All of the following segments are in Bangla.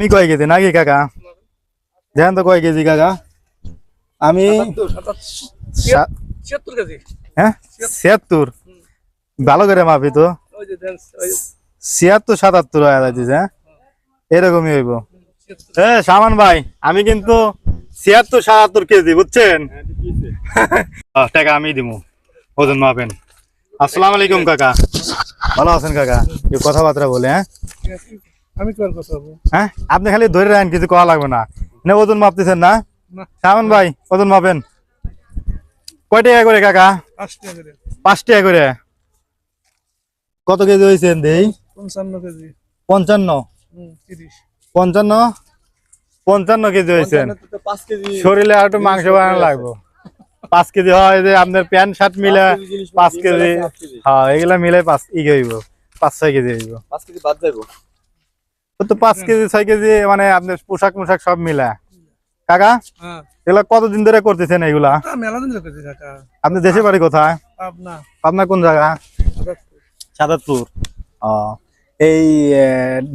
আমি কয় কেজি? নাকি কাকা? দেখেন তো কয় কেজি কাকা? আমি হ্যাঁ? ছিয়াত্তর? ভালো করে মাপি তো। ছিয়াত্তর সাতাত্তর হয়ে যাচ্ছে হ্যাঁ? এরকমই হইব। হ্যাঁ সামান ভাই আমি কিন্তু ছিয়াত্তর সাতাত্তর কেজি বুঝছেন? টাকা আমি দিব ওজন মাপেন। আসসালামু আলাইকুম কাকা। ভালো আছেন কাকা? কথাবার্তা বলে হ্যাঁ? আমি কি আর কথা হ্যাঁ? আপনি খালি ধরে রাখেন কিছু কওয়া লাগবে না। না ওজন মাপতেছেন না? সামান ভাই ওজন মাপেন। কয় টাকা করে কাকা? পাঁচ টাকা করে। কত কেজি হয়েছেন দেই পঞ্চান্ন কেজি। পঞ্চান্ন? পঞ্চান্ন? পঞ্চান্ন কেজি হয়েছেন শরীরে আর একটু মাংস বানানো লাগবে। পাঁচ কেজি হয় যে আপনার প্যান্ট শার্ট মিলে পাঁচ কেজি। হ্যাঁ এগুলা মিলে পাঁচ ই হইব পাঁচ ছয় কেজি হইব। পাঁচ কেজি বাদ যাইবো। তো পাঁচ কেজি ছয় কেজি মানে আপনার পোশাক মোশাক সব মিলে। কাকা হ্যাঁ। এগুলা কতদিন ধরে করতেছেন এগুলা? আপনি দেশে বাড়ি কোথায়? আপনা আপনার কোন জায়গা? সাদাতপুর। ও এই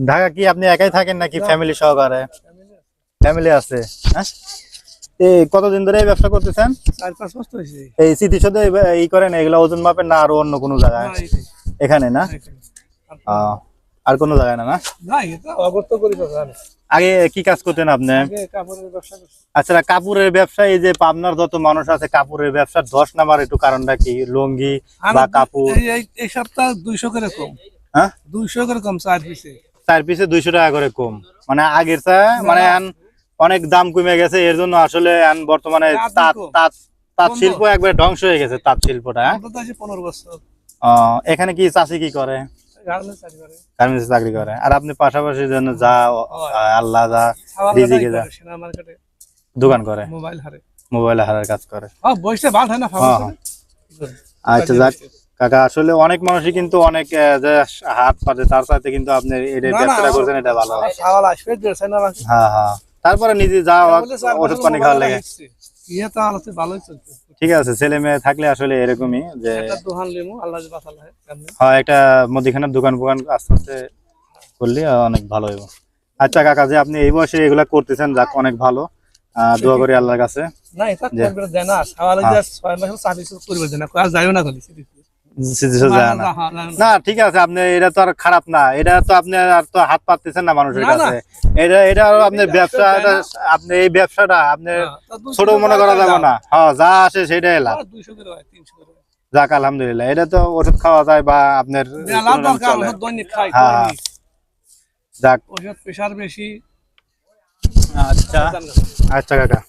ঢাকা কি আপনি একাই থাকেন নাকি ফ্যামিলি সহকারে? ফ্যামিলি আছে। হ্যাঁ? এই কতদিন ধরে এই ব্যবসা করতেছেন? চার পাঁচ হয়েছে। এই স্মৃতিসৌধে এই করেন এগুলা ওজন মাপেন না আর অন্য কোনো জায়গায়? এখানে না। ও, আর কোনো জায়গায় না না? আগে কি কাজ করতেন আপনি? আগে কাপড়ের ব্যবসা আচ্ছা কাপড়ের ব্যবসা এই যে পাবনার যত মানুষ আছে কাপড়ের ব্যবসা দশ নাম্বার একটু কারণটা কি? লুঙ্গি বা কাপড়? এই- সপ্তাহ দুইশো করে কম। হ্যাঁ? দুইশো করে কম চার পিসে। চার পিসে দুইশো টাকা করে কম। মানে আগের চা মানে অনেক দাম কমে গেছে এর জন্য আসলে বর্তমানে তাঁত তাঁত তাঁত শিল্প একবার ধ্বংস হয়ে গেছে তাঁত শিল্পটা হ্যাঁ? পনেরো বছর। এখানে কি চাষি কি করে? গার্মেন্টস চাকরি করে। আর আপনি পাশাপাশি যেন যা আল্লাহ যা রিজিকে যা দোকান করে। মোবাইল হারে। মোবাইলে হারার কাজ করে। বসে হয় না হ্যাঁ, আচ্ছা যাক কাকা আসলে অনেক মানুষই কিন্তু অনেক যে হাত পাতে তার সাথে কিন্তু আপনি ব্যবসাটা করছেন এটা ভালো হ্যাঁ হ্যাঁ। তারপরে নিজে যা ওষুধ পানি খাওয়ার লাগে। ইয়ে তো আলোতে ভালোই চলছে। ঠিক আছে ছেলে মেয়ে থাকলে আসলে এরকমই যে হয়। হয় একটা মুদিখানার দোকান ফোকান আস্তে আস্তে করলে অনেক ভালো হইব। আচ্ছা কাকা যে আপনি এই বয়সে এগুলা করতেছেন যাক অনেক ভালো। আহ, দোয়া করি আল্লাহর কাছে। না এটা করবে না খাওয়া লাগে ছয় মাস সার্ভিস করবে না আর যাইও না কলি না ঠিক আছে আপনি এটা তো আর খারাপ না। এটা তো আপনি আর তো হাত পাততেছেন না মানুষের। কাছে। এটা এটা আপনার ব্যবসা আপনি এই ব্যবসাটা আপনি ছোট মনে করা যাবে না। হ্যাঁ যা আসে সেটাই লাভ। যাক আলহামদুলিল্লাহ এটা তো ওষুধ খাওয়া যায় বা আপনার হ্যাঁ। যাক। ওষুধ প্রেশার বেশি। আচ্ছা। আচ্ছা কাকা।